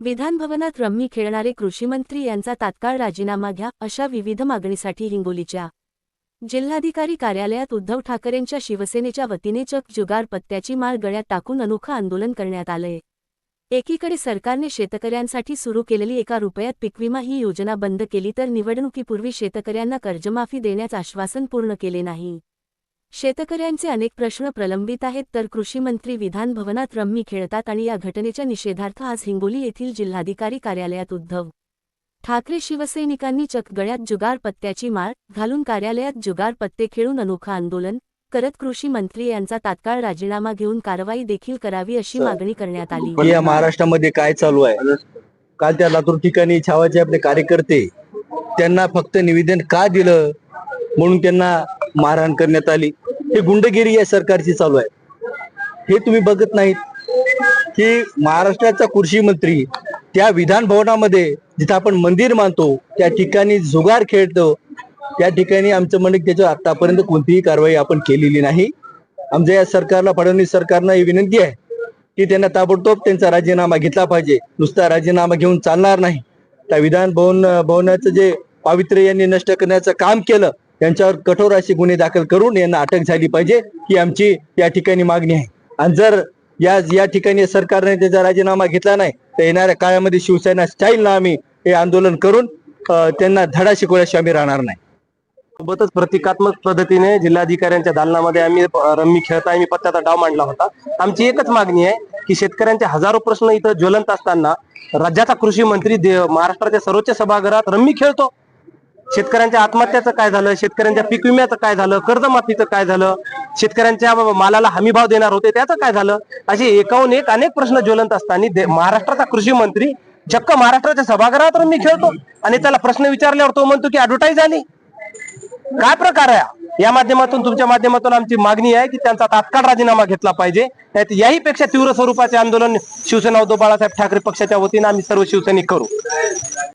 विधानभवनात रम्मी खेळणारे कृषीमंत्री यांचा तात्काळ राजीनामा घ्या अशा विविध मागणीसाठी हिंगोलीच्या जिल्हाधिकारी कार्यालयात उद्धव ठाकरेंच्या शिवसेनेच्या वतीने चक जुगार पत्त्याची माळ गळ्यात टाकून अनोखं आंदोलन करण्यात आलंय. एकीकडे सरकारने शेतकऱ्यांसाठी सुरू केलेली एका रुपयात पिकविमा ही योजना बंद केली तर निवडणुकीपूर्वी शेतकऱ्यांना कर्जमाफी देण्याचं आश्वासन पूर्ण केले नाही. शेतकऱ्यांचे अनेक प्रश्न प्रलंबित आहेत तर कृषीमंत्री विधान भवनात रम्मी खेळतात आणि या घटनेच्या निषेधार्थ आज हिंगोली येथील जिल्हाधिकारी कार्यालयात उद्धव ठाकरे शिवसैनिकांनी चक गळ्यात जुगार पत्त्याची माळ घालून कार्यालयात जुगार पत्ते खेळून अनोखं आंदोलन करत कृषी मंत्री यांचा तात्काळ राजीनामा घेऊन कारवाई देखील करावी अशी मागणी करण्यात आली. या महाराष्ट्रामध्ये काय चालू आहे? काल त्या लातूर ठिकाणी छावाचे आपले कार्यकर्ते त्यांना फक्त निवेदन का दिलं? म्हणून त्यांना मारहाण करण्यात आली. हे गुंडगिरी या सरकारची चालू आहे. हे तुम्ही बघत नाहीत की महाराष्ट्राचा कृषी मंत्री त्या विधान भवनामध्ये जिथं आपण मंदिर मानतो त्या ठिकाणी जुगार खेळतो त्या ठिकाणी आमचं म्हणणं त्याच्यावर आतापर्यंत कोणतीही कारवाई आपण केलेली नाही. आमच्या या सरकारला फडणवीस सरकारनं ही विनंती आहे की त्यांना ताबडतोब त्यांचा राजीनामा घेतला पाहिजे. नुसता राजीनामा घेऊन चालणार नाही. त्या विधान भवन भवनाचं जे पावित्र्य यांनी नष्ट करण्याचं काम केलं त्यांच्यावर कठोर असे गुन्हे दाखल करून यांना अटक झाली पाहिजे ही आमची या ठिकाणी मागणी आहे. आणि जर या या ठिकाणी सरकारने त्याचा राजीनामा घेतला नाही तर येणाऱ्या काळामध्ये शिवसेना स्टाईलनं आम्ही हे आंदोलन करून त्यांना धडा शिकवल्याशिवाय आम्ही राहणार नाही. सोबतच प्रतिकात्मक पद्धतीने जिल्हाधिकाऱ्यांच्या दालनामध्ये आम्ही रम्मी खेळता आम्ही पत्त्याचा डाव मांडला होता. आमची एकच मागणी आहे की शेतकऱ्यांचे हजारो प्रश्न इथं ज्वलंत असताना राज्याचा कृषी मंत्री दे- महाराष्ट्राच्या सर्वोच्च सभागृहात रम्मी खेळतो. शेतकऱ्यांच्या आत्महत्याचं काय झालं? शेतकऱ्यांच्या पीक विम्याचं काय झालं? कर्जमाफीचं काय झालं? शेतकऱ्यांच्या मालाला हमी भाव देणार होते त्याचं काय झालं? असे एकाहून एक अनेक प्रश्न ज्वलंत असताना महाराष्ट्राचा कृषी मंत्री चक्क महाराष्ट्राच्या सभागृहात मी खेळतो आणि त्याला प्रश्न विचारल्यावर तो म्हणतो की ऍडव्हर्टाईज आली. काय प्रकार आहे या माध्यमातून तुमच्या माध्यमातून आमची मागणी आहे की त्यांचा तात्काळ राजीनामा घेतला पाहिजे. याही पेक्षा तीव्र स्वरूपाचे आंदोलन शिवसेना उद्धव बाळासाहेब ठाकरे पक्षाच्या वतीनं आम्ही सर्व शिवसैनिक करू.